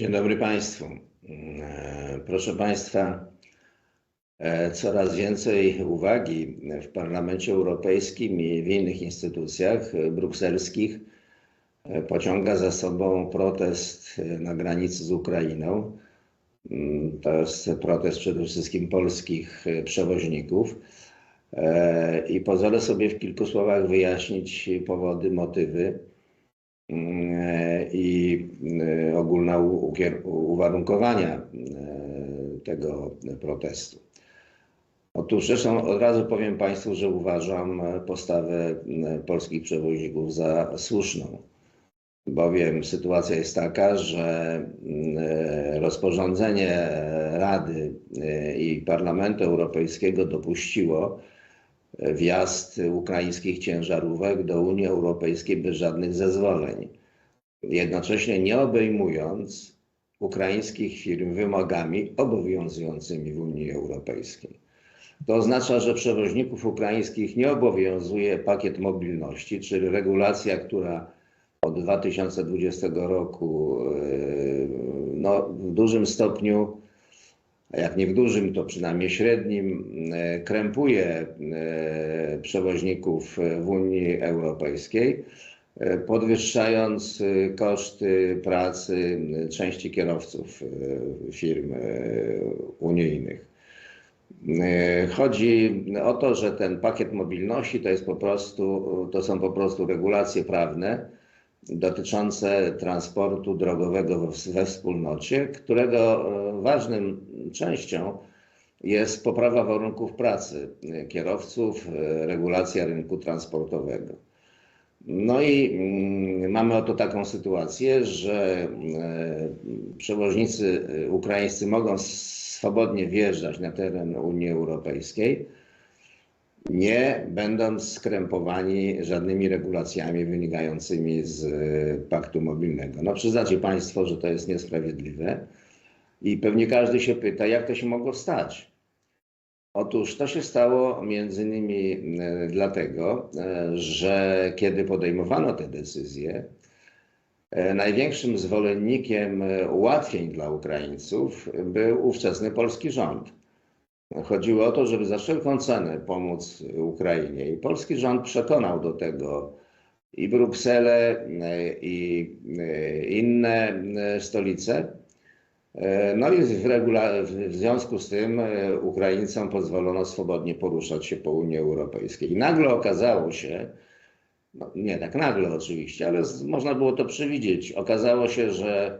Dzień dobry Państwu. E, Proszę Państwa, e, coraz więcej uwagi w Parlamencie Europejskim i w innych instytucjach brukselskich e, pociąga za sobą protest na granicy z Ukrainą. Mm, To jest protest przede wszystkim polskich przewoźników. I pozwolę sobie w kilku słowach wyjaśnić powody, motywy i e, ogólne uwarunkowania e, tego protestu. Otóż zresztą od razu powiem Państwu, że uważam postawę e, polskich przewoźników za słuszną, bowiem sytuacja jest taka, że rozporządzenie Rady i Parlamentu Europejskiego dopuściło wjazd ukraińskich ciężarówek do Unii Europejskiej bez żadnych zezwoleń jednocześnie nie obejmując ukraińskich firm wymogami obowiązującymi w Unii Europejskiej. To oznacza, że przewoźników ukraińskich nie obowiązuje pakiet mobilności, czyli regulacja, która od 2020 roku yy, no, w dużym stopniu, jak nie w dużym, to przynajmniej średnim, yy, krępuje yy, przewoźników w Unii Europejskiej e, podwyższając e, koszty pracy e, części kierowców e, firm e, unijnych. E, Chodzi o to, że ten pakiet mobilności to jest po prostu, to są po prostu regulacje prawne dotyczące transportu drogowego we, wspólnocie, którego e, ważnym częścią jest poprawa warunków pracy kierowców, e, regulacja rynku transportowego. No i mm, mamy oto taką sytuację, że e, przewoźnicy ukraińscy mogą swobodnie wjeżdżać na teren Unii Europejskiej, nie będąc skrępowani żadnymi regulacjami wynikającymi z e, paktu mobilnego. No przyznacie Państwo, że to jest niesprawiedliwe i pewnie każdy się pyta, jak to się mogło stać. Otóż to się stało między innymi e, dlatego, e, że kiedy podejmowano te decyzje, największym zwolennikiem ułatwień dla Ukraińców był ówczesny polski rząd. Chodziło o to, żeby za wszelką cenę pomóc Ukrainie i polski rząd przekonał do tego i Brukselę, e, i e, inne e, stolice, No i w, regula- w związku z tym Ukraińcom pozwolono swobodnie poruszać się po Unii Europejskiej. I nagle okazało się, no nie tak nagle oczywiście, ale można było to przewidzieć, okazało się, że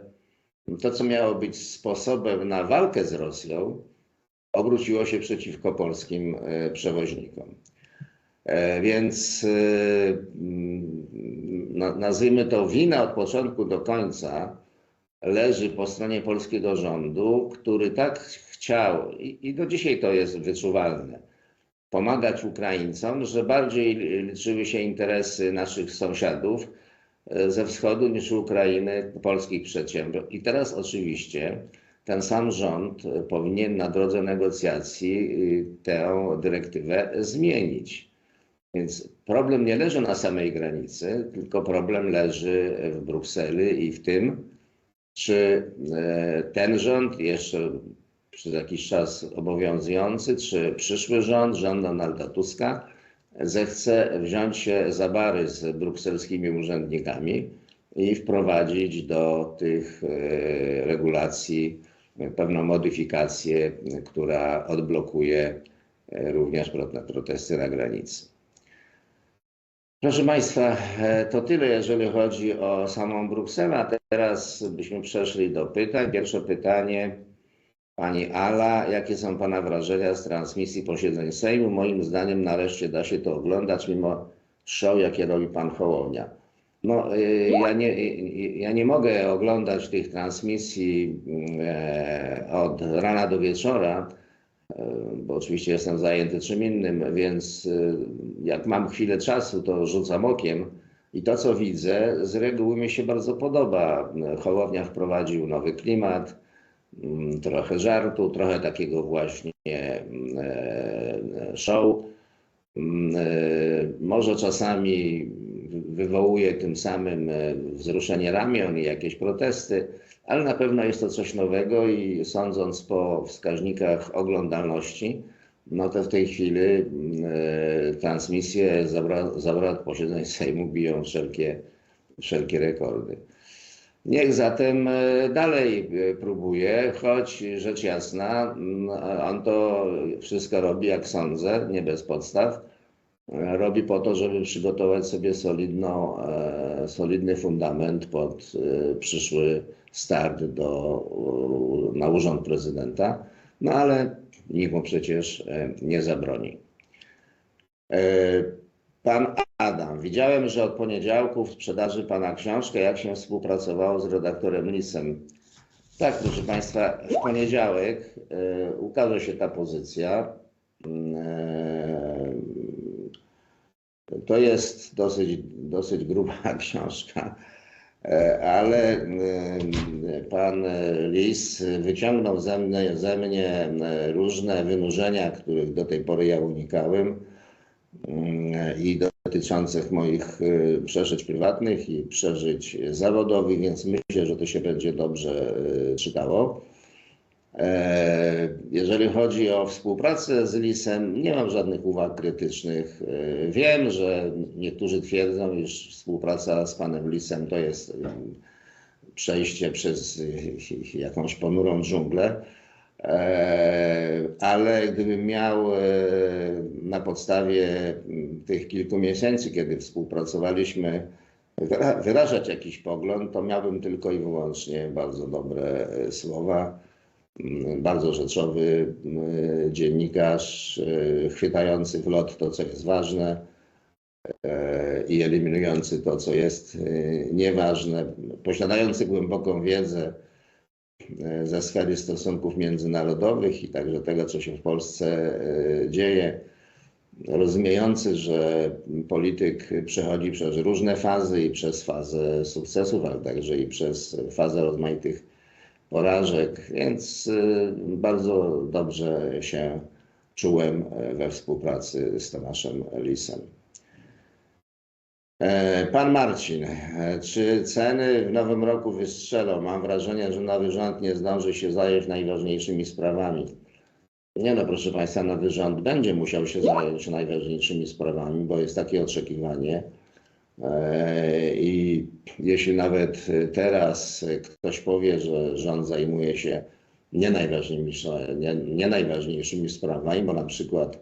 to, co miało być sposobem na walkę z Rosją, obróciło się przeciwko polskim e, przewoźnikom. E, Więc e, mm, na- nazwijmy to wina od początku do końca leży po stronie polskiego rządu, który tak chciał, i, do dzisiaj to jest wyczuwalne, pomagać Ukraińcom, że bardziej liczyły się interesy naszych sąsiadów ze wschodu niż Ukrainy, polskich przedsiębiorstw. I teraz oczywiście ten sam rząd e, powinien na drodze negocjacji y, tę dyrektywę zmienić. Więc problem nie leży na samej granicy, tylko problem leży w Brukseli i w tym, czy e, ten rząd, jeszcze przez jakiś czas obowiązujący, czy przyszły rząd, rząd Donalda Tuska, zechce wziąć się za bary z brukselskimi urzędnikami i wprowadzić do tych e, regulacji pewną modyfikację, która odblokuje e, również pro- protesty na granicy. Proszę Państwa, e, to tyle, jeżeli chodzi o samą Brukselę. Teraz byśmy przeszli do pytań. Pierwsze pytanie. Pani Ala, jakie są Pana wrażenia z transmisji posiedzeń Sejmu? Moim zdaniem nareszcie da się to oglądać, mimo show, jakie robi Pan Hołownia. No, y, ja nie, y, ja nie mogę oglądać tych transmisji od rana do wieczora, bo oczywiście jestem zajęty czym innym, więc y, jak mam chwilę czasu, to rzucam okiem i to, co widzę, z reguły mi się bardzo podoba. Hołownia wprowadził nowy klimat, mm, trochę żartu, trochę takiego właśnie show. Mm, Może czasami wywołuje tym samym e, wzruszenie ramion i jakieś protesty, ale na pewno jest to coś nowego i sądząc po wskaźnikach oglądalności, no to w tej chwili e, transmisje z obra- z obrad posiedzeń Sejmu biją wszelkie, wszelkie rekordy. Niech zatem e, dalej próbuje, choć rzecz jasna, mm, on to wszystko robi, jak sądzę, nie bez podstaw. Robi po to, żeby przygotować sobie solidną, e, solidny fundament pod e, przyszły start do, na urząd prezydenta. No ale nikt mu przecież e, nie zabroni. Pan Adam, widziałem, że od poniedziałku w sprzedaży Pana książkę, jak się współpracowało z redaktorem Lisem. Tak, proszę Państwa, w poniedziałek ukaże się ta pozycja. To jest dosyć, dosyć gruba książka, e, ale e, pan Lis wyciągnął ze mnie, ze mnie e, różne wynurzenia, których do tej pory ja unikałem mm, i dotyczących moich przeżyć prywatnych i przeżyć zawodowych, więc myślę, że to się będzie dobrze czytało. E, Jeżeli chodzi o współpracę z Lisem, nie mam żadnych uwag krytycznych. E, Wiem, że niektórzy twierdzą, iż współpraca z panem Lisem to jest em, przejście przez e, jakąś ponurą dżunglę. E, Ale gdybym miał e, na podstawie tych kilku miesięcy, kiedy współpracowaliśmy, wyra- wyrażać jakiś pogląd, to miałbym tylko i wyłącznie bardzo dobre e, słowa. Bardzo rzeczowy mm, dziennikarz, e, chwytający w lot to, co jest ważne e, i eliminujący to, co jest e, nieważne, posiadający głęboką wiedzę e, ze sfery stosunków międzynarodowych i także tego, co się w Polsce e, dzieje, rozumiejący, że polityk przechodzi przez różne fazy i przez fazę sukcesów, ale także i przez fazę rozmaitych porażek, więc y, bardzo dobrze się czułem e, we współpracy z Tomaszem Lisem. E, Pan Marcin, e, czy ceny w nowym roku wystrzelą? Mam wrażenie, że nowy rząd nie zdąży się zająć najważniejszymi sprawami. Nie no, proszę Państwa, nowy rząd będzie musiał się zająć najważniejszymi sprawami, bo jest takie oczekiwanie. E, I jeśli nawet teraz ktoś powie, że rząd zajmuje się nie najważniejszymi, nie, nie najważniejszymi sprawami, bo na przykład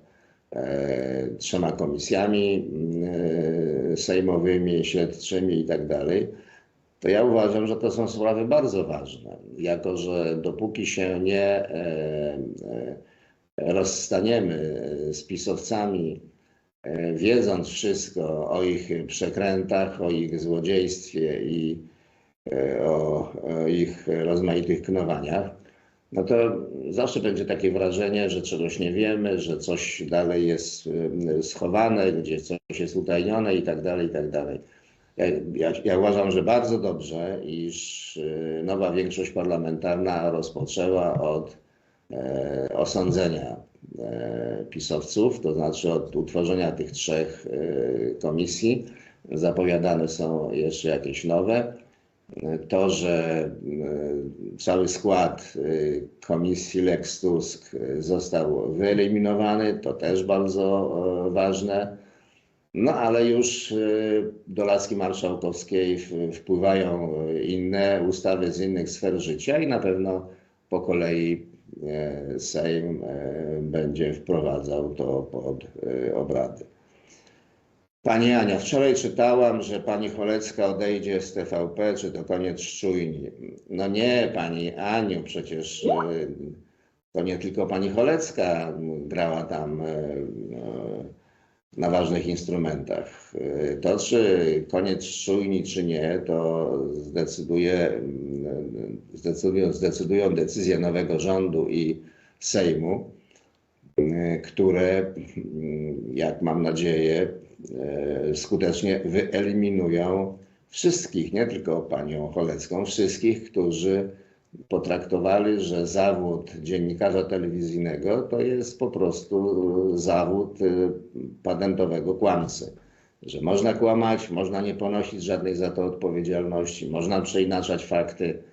e, trzema komisjami e, sejmowymi, śledczymi i tak dalej, to ja uważam, że to są sprawy bardzo ważne. Jako, że dopóki się nie rozstaniemy z pisowcami, wiedząc wszystko o ich przekrętach, o ich złodziejstwie i e, o, ich rozmaitych knowaniach, no to zawsze będzie takie wrażenie, że czegoś nie wiemy, że coś dalej jest e, schowane, gdzieś coś jest utajnione i tak dalej, i tak dalej. Ja, ja, ja uważam, że bardzo dobrze, iż e, nowa większość parlamentarna rozpoczęła od e, osądzenia e, pisowców, to znaczy od utworzenia tych trzech e, komisji. Zapowiadane są jeszcze jakieś nowe. To, że e, cały skład e, komisji Lex Tusk e, został wyeliminowany, to też bardzo e, ważne. No ale już e, do laski marszałkowskiej wpływają e, inne ustawy z innych sfer życia i na pewno po kolei e, Sejm e, będzie wprowadzał to pod e, obrady. Pani Ania, wczoraj czytałam, że pani Cholecka odejdzie z TVP, czy to koniec szczujni. No nie, pani Aniu, przecież e, to nie tylko pani Cholecka grała tam e, no, na ważnych instrumentach. E, To, czy koniec szczujni, czy nie, to zdecyduje, mm, zdecydują, zdecydują decyzje nowego rządu i Sejmu, e, które, jak mam nadzieję, skutecznie wyeliminują wszystkich, nie tylko panią Cholecką, wszystkich, którzy potraktowali, że zawód dziennikarza telewizyjnego to jest po prostu zawód y, patentowego kłamcy. że można kłamać, można nie ponosić żadnej za to odpowiedzialności, można przeinaczać fakty,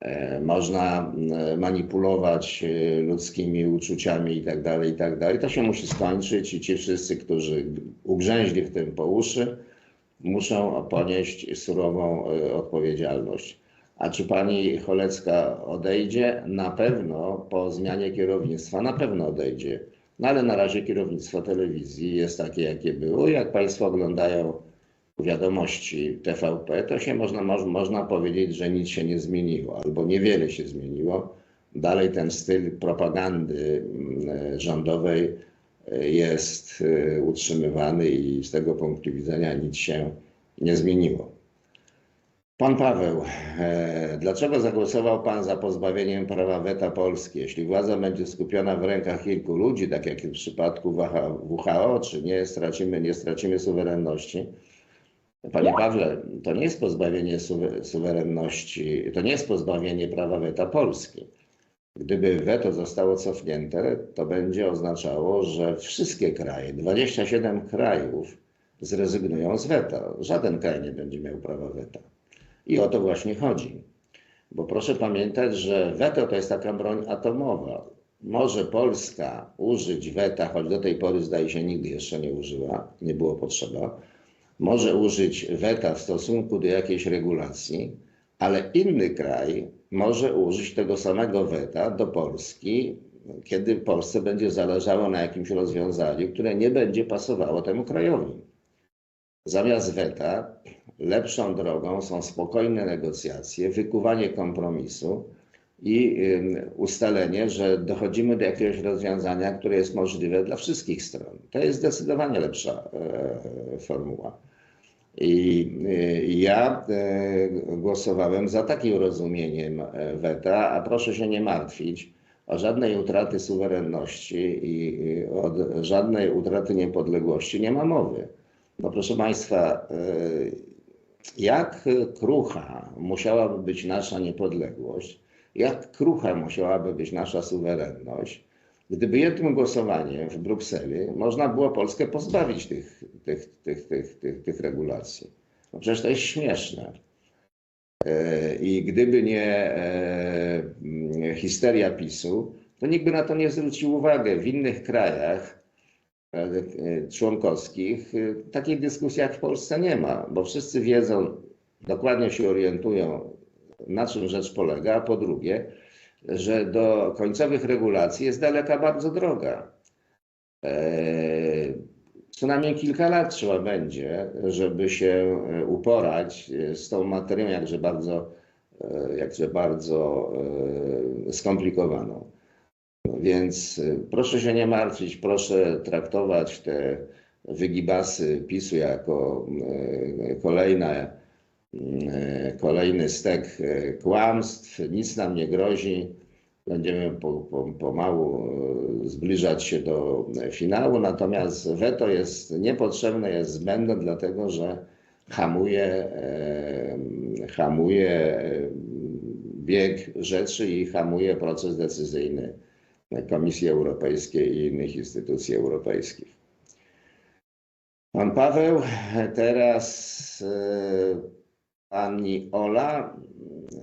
e, można e, manipulować e, ludzkimi uczuciami i tak dalej, i tak. To się musi skończyć i ci wszyscy, którzy ugrzęźli w tym po uszy, muszą ponieść surową e, odpowiedzialność. A czy pani Cholecka odejdzie? Na pewno po zmianie kierownictwa, na pewno odejdzie. No ale na razie kierownictwo telewizji jest takie, jakie było. Jak państwo oglądają wiadomości TVP, to się można, moż, można powiedzieć, że nic się nie zmieniło, albo niewiele się zmieniło. Dalej ten styl propagandy mm, rządowej e, jest e, utrzymywany i z tego punktu widzenia nic się nie zmieniło. Pan Paweł, e, dlaczego zagłosował Pan za pozbawieniem prawa weta Polski? Jeśli władza będzie skupiona w rękach kilku ludzi, tak jak w przypadku WHO, czy nie stracimy, nie stracimy suwerenności? Panie Pawle, to nie jest pozbawienie suwe- suwerenności, to nie jest pozbawienie prawa weta Polski. Gdyby weto zostało cofnięte, to będzie oznaczało, że wszystkie kraje, 27 krajów zrezygnują z weta. Żaden kraj nie będzie miał prawa weta. I o to właśnie chodzi. Bo proszę pamiętać, że weto to jest taka broń atomowa. Może Polska użyć weta, choć do tej pory zdaje się nigdy jeszcze nie użyła, nie było potrzeba. Może użyć weta w stosunku do jakiejś regulacji, ale inny kraj może użyć tego samego weta do Polski, kiedy Polsce będzie zależało na jakimś rozwiązaniu, które nie będzie pasowało temu krajowi. Zamiast weta lepszą drogą są spokojne negocjacje, wykuwanie kompromisu i ustalenie, że dochodzimy do jakiegoś rozwiązania, które jest możliwe dla wszystkich stron. To jest zdecydowanie lepsza e, formuła. I y, ja e, głosowałem za takim rozumieniem e, weta, a proszę się nie martwić o żadnej utraty suwerenności i i od żadnej utraty niepodległości nie ma mowy. No proszę Państwa, e, jak krucha musiałaby być nasza niepodległość, jak krucha musiałaby być nasza suwerenność, gdyby jednym głosowaniem w Brukseli można było Polskę pozbawić tych, tych, tych, tych, tych, tych regulacji. No przecież to jest śmieszne. E, I gdyby nie mm, histeria PiSu, to nikt by na to nie zwrócił uwagi. W innych krajach członkowskich e, takiej dyskusji jak w Polsce nie ma, bo wszyscy wiedzą, dokładnie się orientują, na czym rzecz polega, a po drugie, że do końcowych regulacji jest daleka bardzo droga. E, Co najmniej kilka lat trzeba będzie, żeby się e, uporać e, z tą materią jakże bardzo, e, jakże bardzo e, skomplikowaną. Więc e, proszę się nie martwić, proszę traktować te wygibasy PiSu jako e, kolejne, e, kolejny stek kłamstw. Nic nam nie grozi. Będziemy po, po, pomału zbliżać się do finału, natomiast weto jest niepotrzebne, jest zbędne, dlatego że hamuje, hamuje bieg rzeczy i hamuje proces decyzyjny Komisji Europejskiej i innych instytucji europejskich. Pan Paweł, teraz e, pani Ola.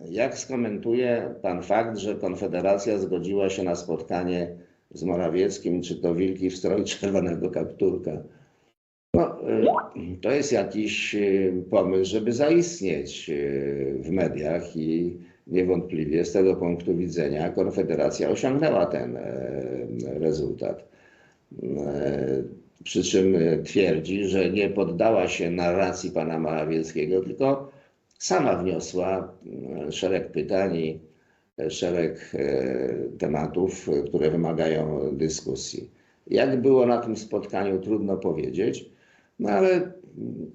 Jak skomentuje pan fakt, że Konfederacja zgodziła się na spotkanie z Morawieckim, czy to wilki w stroju czerwonego kapturka? No, e, to jest jakiś e, pomysł, żeby zaistnieć w mediach i niewątpliwie z tego punktu widzenia Konfederacja osiągnęła ten e, rezultat. E, Przy czym e, twierdzi, że nie poddała się narracji pana Morawieckiego, tylko sama wniosła szereg pytań i szereg tematów, które wymagają dyskusji. Jak było na tym spotkaniu, trudno powiedzieć, no ale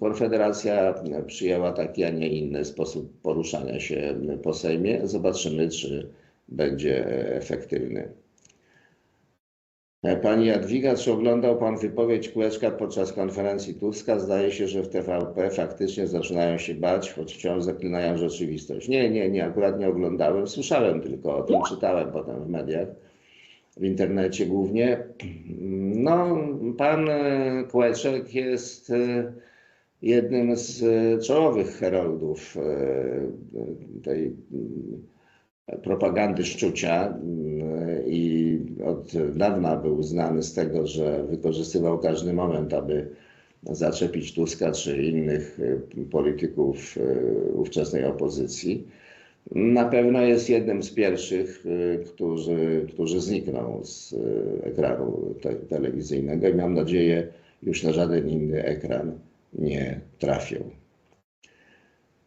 Konfederacja przyjęła taki, a nie inny sposób poruszania się po Sejmie. Zobaczymy, czy będzie efektywny. Pani Jadwiga, czy oglądał Pan wypowiedź Kółeczka podczas konferencji Tuska? Zdaje się, że w TVP faktycznie zaczynają się bać, choć wciąż zaklinają rzeczywistość. Nie, nie, nie, akurat nie oglądałem. Słyszałem tylko o tym, czytałem potem w mediach, w internecie głównie. No, Pan Kółeczek jest e, jednym z e, czołowych heroldów e, tej propagandy szczucia i od dawna był znany z tego, że wykorzystywał każdy moment, aby zaczepić Tuska czy innych polityków ówczesnej opozycji. Na pewno jest jednym z pierwszych, e, którzy, którzy znikną z e, ekranu te, telewizyjnego i mam nadzieję już na żaden inny ekran nie trafią.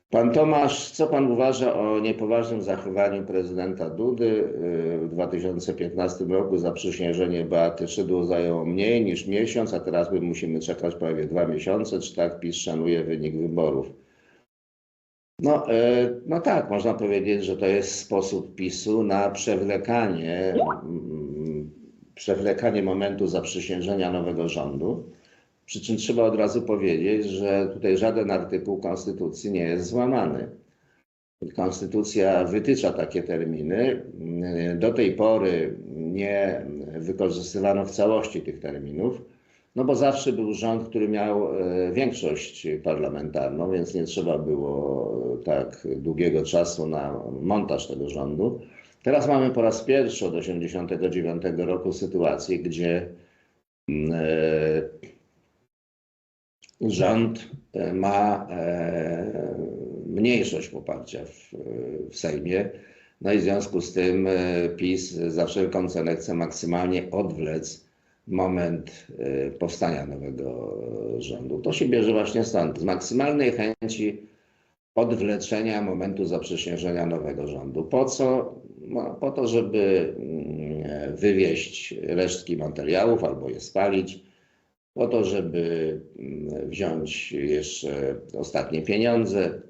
Pan Tomasz, co pan uważa o niepoważnym zachowaniu prezydenta Dudy? Y, W 2015 roku zaprzysiężenie Beaty Szydło zajęło mniej niż miesiąc, a teraz my musimy czekać prawie dwa miesiące. Czy tak PiS szanuje wynik wyborów? No, y, no tak, można powiedzieć, że to jest sposób PiSu na przewlekanie, mm, przewlekanie momentu zaprzysiężenia nowego rządu. Przy czym trzeba od razu powiedzieć, że tutaj żaden artykuł Konstytucji nie jest złamany. Konstytucja wytycza takie terminy. Do tej pory nie wykorzystywano w całości tych terminów, no bo zawsze był rząd, który miał e, większość parlamentarną, więc nie trzeba było tak długiego czasu na montaż tego rządu. Teraz mamy po raz pierwszy od 1989 roku sytuację, gdzie mm, e, rząd e, ma e, mniejszość poparcia w, w Sejmie. No i w związku z tym e, PiS za wszelką cenę chce maksymalnie odwlec moment e, powstania nowego rządu. To się bierze właśnie stąd, z maksymalnej chęci odwleczenia momentu zaprzysiężenia nowego rządu. Po co? No, po to, żeby mm, wywieźć resztki materiałów albo je spalić, po to, żeby mm, wziąć jeszcze ostatnie pieniądze.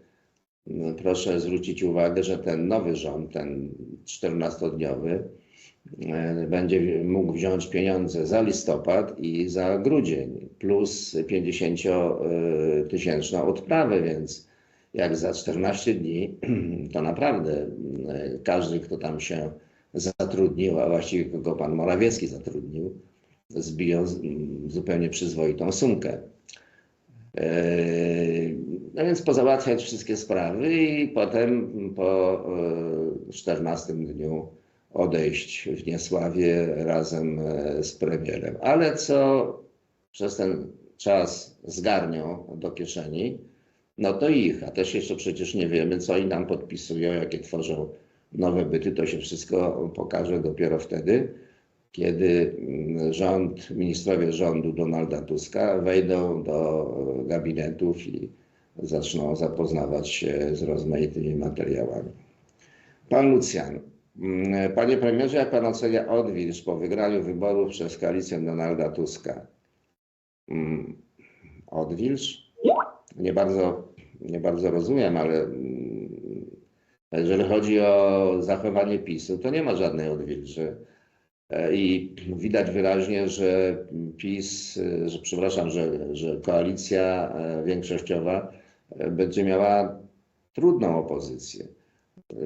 No, Proszę zwrócić uwagę, że ten nowy rząd, ten 14-dniowy, e, będzie mógł wziąć pieniądze za listopad i za grudzień, plus 50-tysięczną odprawę, więc jak za 14 dni, to naprawdę e, każdy, kto tam się zatrudnił, a właściwie kogo pan Morawiecki zatrudnił, zbiją z- m, zupełnie przyzwoitą sumkę. Eee, No więc pozałatwiać wszystkie sprawy i potem po e, 14 dniu odejść w niesławie razem e, z premierem. Ale co przez ten czas zgarnią do kieszeni, no to ich, a też jeszcze przecież nie wiemy, co oni nam podpisują, jakie tworzą nowe byty. To się wszystko pokaże dopiero wtedy, kiedy mm, rząd, ministrowie rządu Donalda Tuska wejdą do gabinetów i zaczną zapoznawać się z rozmaitymi materiałami. Pan Lucjan. Mm, Panie premierze, jak pan ocenia odwilż po wygraniu wyborów przez koalicję Donalda Tuska? Mm, Odwilż? Nie bardzo, nie bardzo rozumiem, ale mm, jeżeli chodzi o zachowanie PiSu, to nie ma żadnej odwilży. E, I widać wyraźnie, że PiS, e, że przepraszam, że, że koalicja e, większościowa będzie miała trudną opozycję.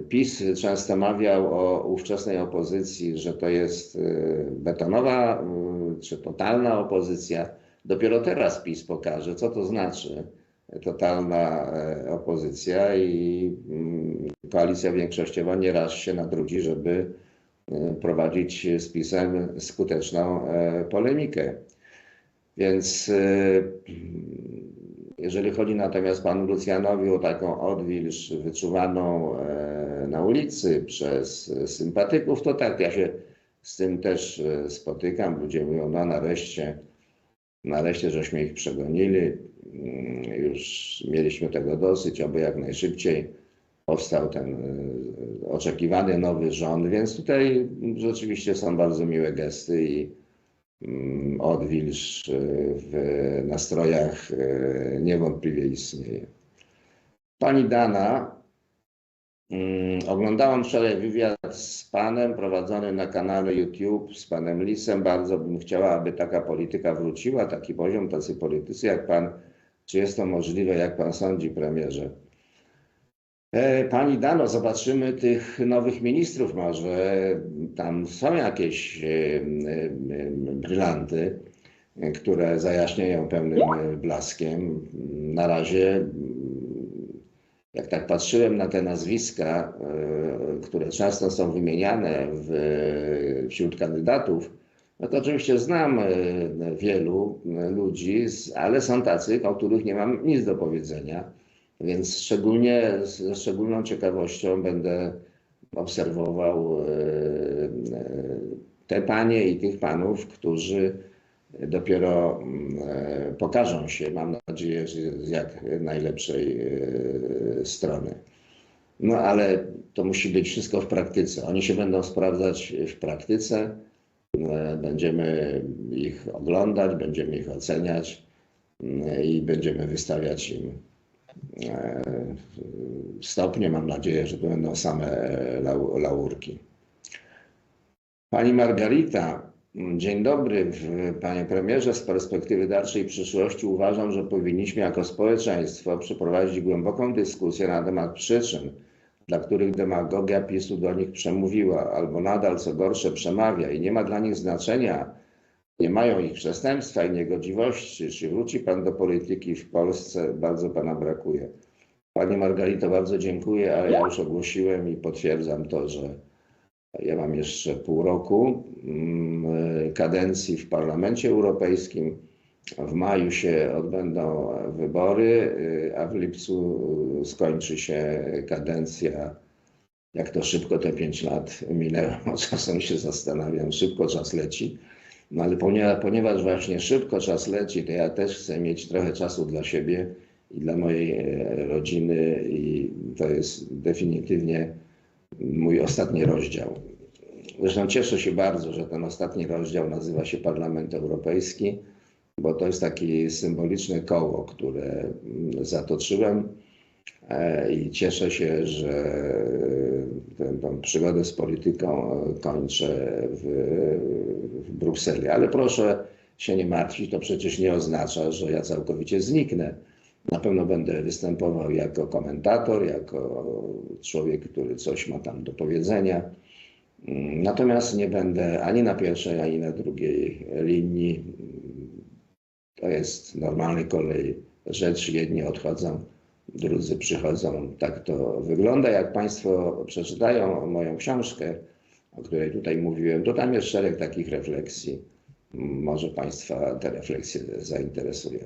PiS często mawiał o ówczesnej opozycji, że to jest e, betonowa e, czy totalna opozycja. Dopiero teraz PiS pokaże, co to znaczy totalna e, opozycja i mm, koalicja większościowa nieraz się nadrudzi, żeby e, prowadzić z PiSem skuteczną e, polemikę. Więc jeżeli chodzi natomiast panu Lucjanowi o taką odwilż wyczuwaną e, na ulicy przez sympatyków, to tak, ja się z tym też e, spotykam. Ludzie mówią, no nareszcie, nareszcie żeśmy ich przegonili, Mm, już mieliśmy tego dosyć, aby jak najszybciej powstał ten e, oczekiwany nowy rząd, więc tutaj rzeczywiście są bardzo miłe gesty i odwilż e, w nastrojach e, niewątpliwie istnieje. Pani Dana, mm, oglądałam wczoraj wywiad z panem prowadzony na kanale YouTube z panem Lisem. Bardzo bym chciała, aby taka polityka wróciła, taki poziom, tacy politycy jak pan. Czy jest to możliwe, jak pan sądzi, premierze? E, Pani Dano, zobaczymy tych nowych ministrów. Może tam są jakieś e, e, brylanty. które zajaśniają pełnym blaskiem. Na razie, mm, jak tak patrzyłem na te nazwiska, które często są wymieniane wśród kandydatów, no to oczywiście znam wielu ludzi, ale są tacy, o których nie mam nic do powiedzenia. Więc szczególnie, ze szczególną ciekawością będę obserwował e, te panie i tych panów, którzy dopiero e, pokażą się, mam nadzieję, z jak najlepszej e, strony. No ale to musi być wszystko w praktyce. Oni się będą sprawdzać w praktyce. Będziemy ich oglądać, będziemy ich oceniać i będziemy wystawiać im stopnie. Mam nadzieję, że to będą same e, lau- laurki. Pani Margarita, dzień dobry. Panie premierze, z perspektywy dalszej przyszłości uważam, że powinniśmy jako społeczeństwo przeprowadzić głęboką dyskusję na temat przyczyn, dla których demagogia PiSu do nich przemówiła, albo nadal, co gorsze, przemawia i nie ma dla nich znaczenia, nie mają ich przestępstwa i niegodziwości. Czy wróci Pan do polityki w Polsce? Bardzo Pana brakuje. Pani Margarito, bardzo dziękuję, ale ja już ogłosiłem i potwierdzam to, że ja mam jeszcze pół roku mm, kadencji w Parlamencie Europejskim. W maju się odbędą wybory, y, a w lipcu skończy się kadencja. Jak to szybko te pięć lat minęło, czasem się zastanawiam, szybko czas leci. No ale ponieważ, ponieważ właśnie szybko czas leci, to ja też chcę mieć trochę czasu dla siebie i dla mojej e, rodziny i to jest definitywnie mój ostatni rozdział. Zresztą cieszę się bardzo, że ten ostatni rozdział nazywa się Parlament Europejski, bo to jest takie symboliczne koło, które mm, zatoczyłem i cieszę się, że tę przygodę z polityką e, kończę w, w Brukseli. Ale proszę się nie martwić, to przecież nie oznacza, że ja całkowicie zniknę. Na pewno będę występował jako komentator, jako człowiek, który coś ma tam do powiedzenia. Mm, Natomiast nie będę ani na pierwszej, ani na drugiej linii. To jest normalny kolej rzecz. Jedni odchodzą, drudzy przychodzą. Tak to wygląda. Jak Państwo przeczytają moją książkę, o której tutaj mówiłem, to tam jest szereg takich refleksji. Może Państwa te refleksje zainteresują.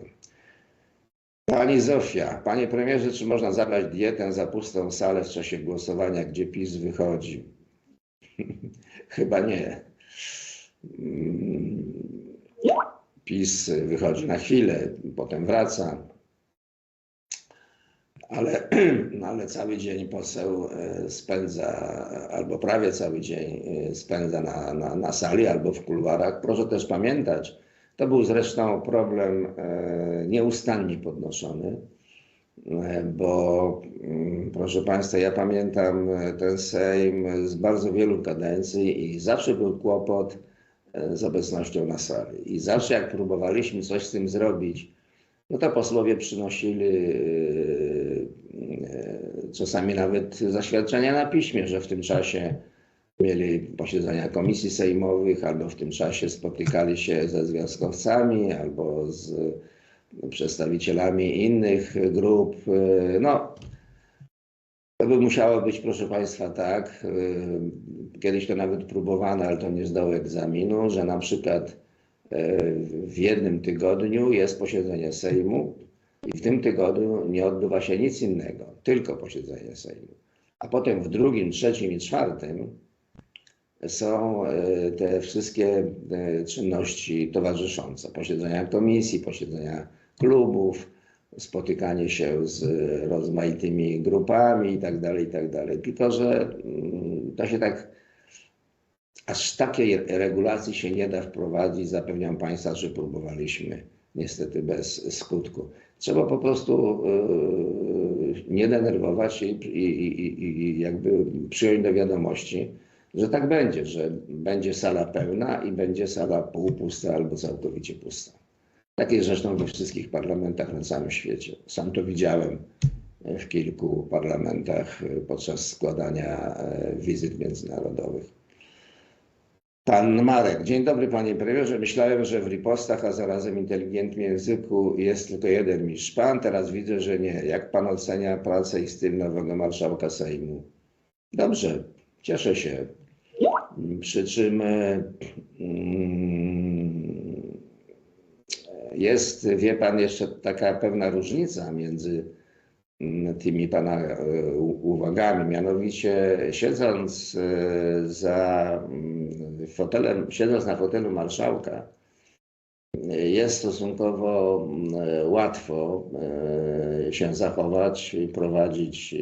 Pani Zofia, panie premierze, czy można zabrać dietę za pustą salę w czasie głosowania, gdzie PiS wychodzi? Chyba nie. Mm, PiS wychodzi na chwilę, potem wraca. Ale, no ale cały dzień poseł e, spędza, albo prawie cały dzień e, spędza na, na, na sali albo w kuluarach. Proszę też pamiętać, to był zresztą problem e, nieustannie podnoszony, bo mm, proszę Państwa, ja pamiętam ten Sejm z bardzo wielu kadencji i zawsze był kłopot z obecnością na sali. I zawsze jak próbowaliśmy coś z tym zrobić, no to posłowie przynosili czasami nawet zaświadczenia na piśmie, że w tym czasie mieli posiedzenia komisji sejmowych, albo w tym czasie spotykali się ze związkowcami, albo z przedstawicielami innych grup. No, to by musiało być, proszę Państwa, tak. Kiedyś to nawet próbowano, ale to nie zdało egzaminu, że na przykład w jednym tygodniu jest posiedzenie Sejmu i w tym tygodniu nie odbywa się nic innego, tylko posiedzenie Sejmu. A potem w drugim, trzecim i czwartym są e, te wszystkie e, czynności towarzyszące. Posiedzenia komisji, posiedzenia klubów, spotykanie się z rozmaitymi grupami i tak dalej, i tak. Tylko, że mm, to się tak, aż takiej regulacji się nie da wprowadzić. Zapewniam Państwa, że próbowaliśmy niestety bez skutku. Trzeba po prostu yy, nie denerwować i, i, i, jakby przyjąć do wiadomości, że tak będzie, że będzie sala pełna i będzie sala półpusta albo całkowicie pusta. Tak jest zresztą we wszystkich parlamentach na całym świecie. Sam to widziałem w kilku parlamentach podczas składania e, wizyt międzynarodowych. Pan Marek. Dzień dobry panie premierze. Myślałem, że w ripostach, a zarazem inteligentnym języku jest tylko jeden mistrz pan. Teraz widzę, że nie. Jak pan ocenia pracę i styl nowego marszałka Sejmu? Dobrze, cieszę się. Przy czym mm, jest, wie pan, jeszcze taka pewna różnica między tymi pana e, uwagami. Mianowicie siedząc e, za mm, fotelem, siedząc na fotelu marszałka, e, jest stosunkowo mm, łatwo się zachować i prowadzić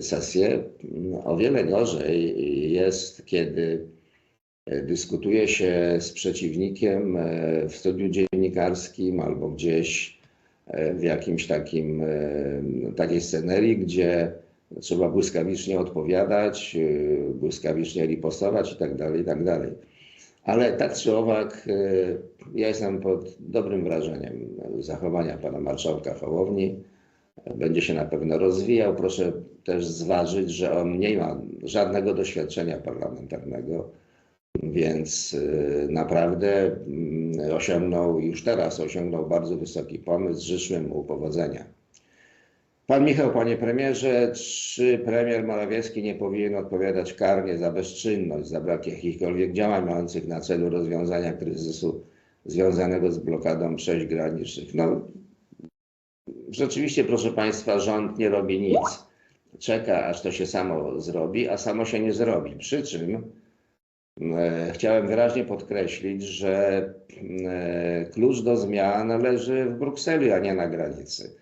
sesję. O wiele gorzej jest, kiedy dyskutuje się z przeciwnikiem w studiu dziennikarskim albo gdzieś w jakimś takim, e, takiej scenerii, gdzie trzeba błyskawicznie odpowiadać, e, błyskawicznie ripostować i tak dalej, i tak dalej. Ale tak czy owak, e, ja jestem pod dobrym wrażeniem zachowania pana marszałka Hołowni. Będzie się na pewno rozwijał. Proszę też zważyć, że on nie ma żadnego doświadczenia parlamentarnego, więc e, naprawdę mm, osiągnął, już teraz osiągnął bardzo wysoki pomysł. Życzmy mu powodzenia. Pan Michał, panie premierze, czy premier Morawiecki nie powinien odpowiadać karnie za bezczynność, za brak jakichkolwiek działań mających na celu rozwiązania kryzysu związanego z blokadą przejść granicznych? No, rzeczywiście, proszę państwa, rząd nie robi nic. Czeka, aż to się samo zrobi, a samo się nie zrobi. Przy czym chciałem wyraźnie podkreślić, że e, klucz do zmian leży w Brukseli, a nie na granicy.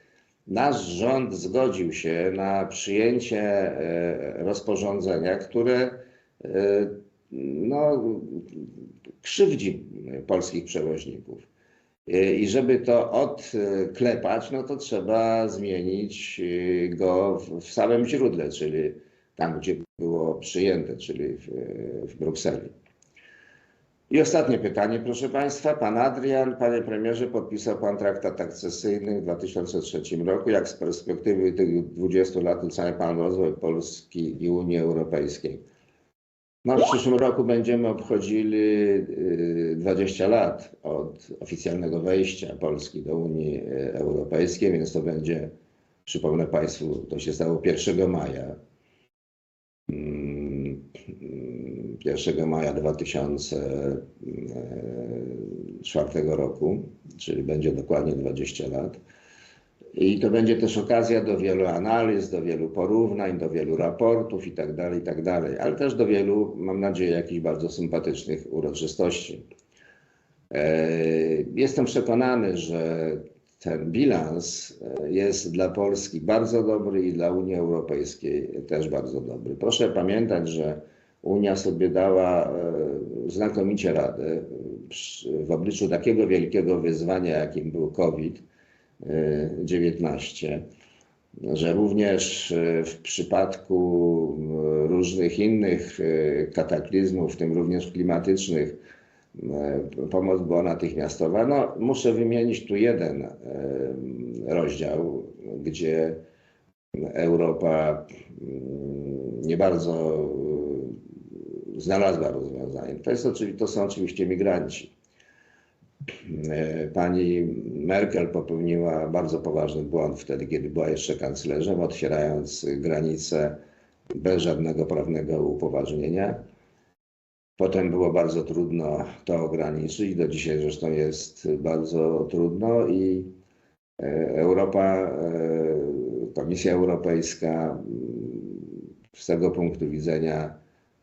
Nasz rząd zgodził się na przyjęcie e, rozporządzenia, które e, no, krzywdzi polskich przewoźników. E, I żeby to odklepać, no to trzeba zmienić e, go w samym źródle, czyli tam, gdzie było przyjęte, czyli w, w Brukseli. I ostatnie pytanie, proszę Państwa. Pan Adrian, Panie Premierze, podpisał Pan traktat akcesyjny w 2003 roku. Jak z perspektywy tych 20 lat ocenia Pan rozwój Polski i Unii Europejskiej? No, w przyszłym roku będziemy obchodzili y, 20 lat od oficjalnego wejścia Polski do Unii y, Europejskiej, więc to będzie, przypomnę Państwu, to się stało 1 maja. Mm, 1 maja 2004 roku, czyli będzie dokładnie 20 lat. I to będzie też okazja do wielu analiz, do wielu porównań, do wielu raportów i tak dalej, i tak dalej, ale też do wielu, mam nadzieję, jakichś bardzo sympatycznych uroczystości. E, Jestem przekonany, że ten bilans e, jest dla Polski bardzo dobry i dla Unii Europejskiej też bardzo dobry. Proszę pamiętać, że Unia sobie dała e, znakomicie radę przy- w obliczu takiego wielkiego wyzwania, jakim był COVID-19, że również e, w przypadku e, różnych innych e, kataklizmów, w tym również klimatycznych, e, pomoc była natychmiastowa. No, muszę wymienić tu jeden e, rozdział, gdzie Europa mm, nie bardzo e, znalazła rozwiązanie. To, jest oczywi- to są oczywiście migranci. E, Pani Merkel popełniła bardzo poważny błąd wtedy, kiedy była jeszcze kanclerzem, otwierając granice bez żadnego prawnego upoważnienia. Potem było bardzo trudno to ograniczyć. Do dzisiaj zresztą jest bardzo trudno i e, Europa, e, Komisja Europejska mm, z tego punktu widzenia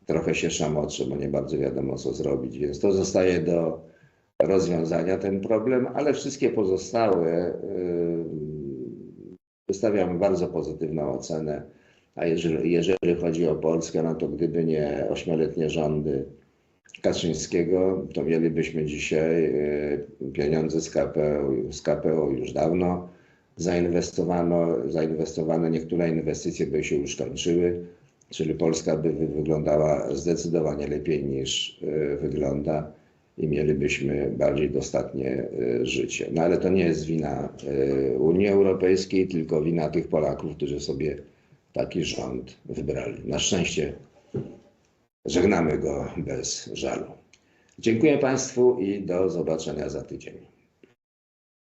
trochę się szamoczy, bo nie bardzo wiadomo co zrobić. Więc to zostaje do rozwiązania ten problem, ale wszystkie pozostałe y, wystawiamy bardzo pozytywną ocenę. A jeżeli, jeżeli chodzi o Polskę, no to gdyby nie ośmioletnie rządy Kaczyńskiego, to mielibyśmy dzisiaj y, pieniądze z KPO, z KPO już dawno. Zainwestowano, zainwestowane niektóre inwestycje by się już kończyły, czyli Polska by wy- wyglądała zdecydowanie lepiej niż y, wygląda i mielibyśmy bardziej dostatnie y, życie. No ale to nie jest wina Unii Europejskiej, tylko wina tych Polaków, którzy sobie taki rząd wybrali. Na szczęście żegnamy go bez żalu. Dziękuję Państwu i do zobaczenia za tydzień.